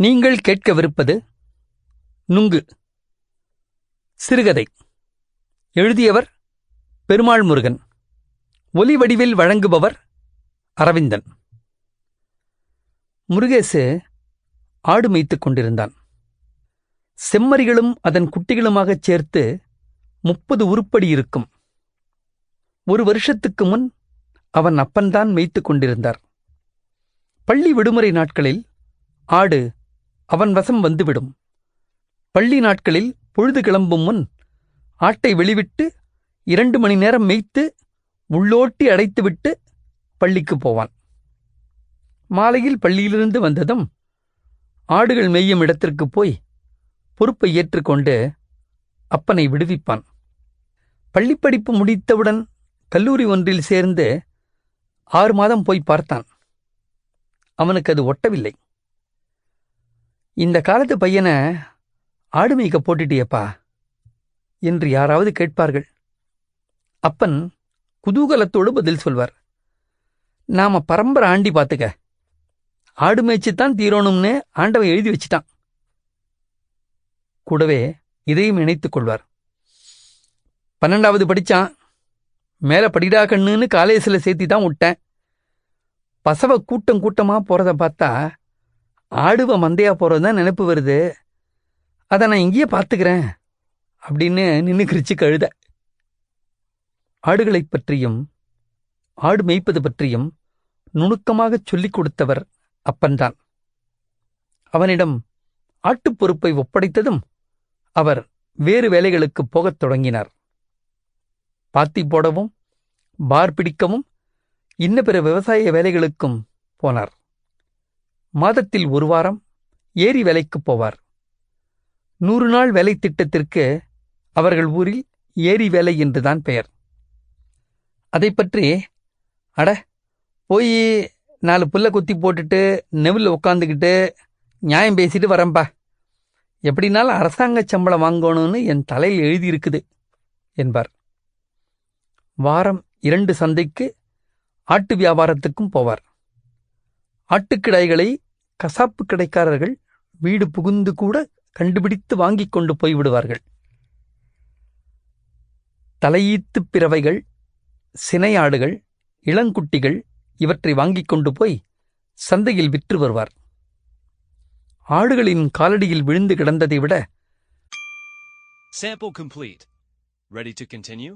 நீங்கள் கேட்கவிருப்பது நுங்கு. சிறுகதை. எழுதியவர் பெருமாள் முருகன். ஒலி வடிவில் வழங்குபவர் அரவிந்தன். முருகேசு ஆடு மேய்த்துக் கொண்டிருந்தான். செம்மறிகளும் அதன் குட்டிகளுமாகச் சேர்த்து முப்பது உருப்படி இருக்கும். ஒரு வருஷத்துக்கு முன் அவன் அப்பன்தான் மேய்த்துக் கொண்டிருந்தார். பள்ளி விடுமுறை நாட்களில் ஆடு அவன் வசம் வந்துவிடும். பள்ளி நாட்களில் பொழுது கிளம்பும் முன் ஆட்டை வெளிவிட்டு இரண்டு மணி நேரம் மேய்த்து உள்ளோட்டி அடைத்துவிட்டு பள்ளிக்கு போவான். மாலையில் பள்ளியிலிருந்து வந்ததும் ஆடுகள் மேயும் இடத்திற்கு போய் பொறுப்பை ஏற்றுக்கொண்டு அப்பனை விடுவிப்பான். பள்ளிப்படிப்பு முடித்தவுடன் கல்லூரி ஒன்றில் சேர்ந்து ஆறு மாதம் போய் பார்த்தான். அவனுக்கு அது ஒட்டவில்லை. இந்த காலத்து பையனை ஆடு மேய்க்க போட்டுட்டியப்பா என்று யாராவது கேட்பார்கள். அப்பன் குதூகலத்தோடு பதில் சொல்வார். நாம பரம்பரை ஆண்டி பார்த்துக்க ஆடு மேய்ச்சித்தான் தீரோணும்னு ஆண்டவன் எழுதி வச்சிட்டான். கூடவே இதையும் இணைத்துக் கொள்வார். பன்னெண்டாவது படிச்சான். மேலே படிடா கண்ணுன்னு காலேஜில் சேர்த்தி தான் விட்டேன் பசவ கூட்டம் கூட்டமா போகிறத பார்த்தா ஆடுவ மந்தையா போறதுதான் நினைப்பு வருது. அதை நான் இங்கேயே பார்த்துக்கிறேன் அப்படின்னு நின்னுக்கிருச்சு கழுத. ஆடுகளைப் பற்றியும் ஆடு மேய்ப்பது பற்றியும் நுணுக்கமாகச் சொல்லிக் கொடுத்தவர் அப்பன்தான். அவனிடம் ஆட்டுப் பொறுப்பை ஒப்படைத்ததும் அவர் வேறு வேலைகளுக்குப் போகத் தொடங்கினார். பாத்தி போடவும் பார் பிடிக்கவும் இன்ன பிற விவசாய வேலைகளுக்கும் போனார். மாதத்தில் ஒரு வாரம் ஏரி வேலைக்குப் போவார். நூறு நாள் வேலை திட்டத்திற்கு அவர்கள் ஊரில் ஏரி வேலை என்றுதான் பெயர். அதை பற்றி அட போய் நாலு புல்ல குத்தி போட்டுட்டு நெவில் உட்காந்துக்கிட்டு நியாயம் பேசிட்டு வரேன்பா எப்படினாலும் அரசாங்க சம்பளம் வாங்கணும்னு என் தலையில் எழுதியிருக்குது என்பார். வாரம் இரண்டு சந்தைக்கு ஆட்டு வியாபாரத்துக்கும் போவார். ஆட்டுக்கிடாய்களை கசாப்பு கடைக்காரர்கள் வீடு புகுந்து கூட கண்டுபிடித்து வாங்கிக் கொண்டு போய்விடுவார்கள் தலையீத்துப் பிறவைகள் சினையாடுகள் இளங்குட்டிகள் இவற்றை வாங்கிக் கொண்டு போய் சந்தையில் விற்று வருவார் ஆடுகளின் காலடியில் விழுந்து கிடந்ததை விட Sample complete. Ready to continue?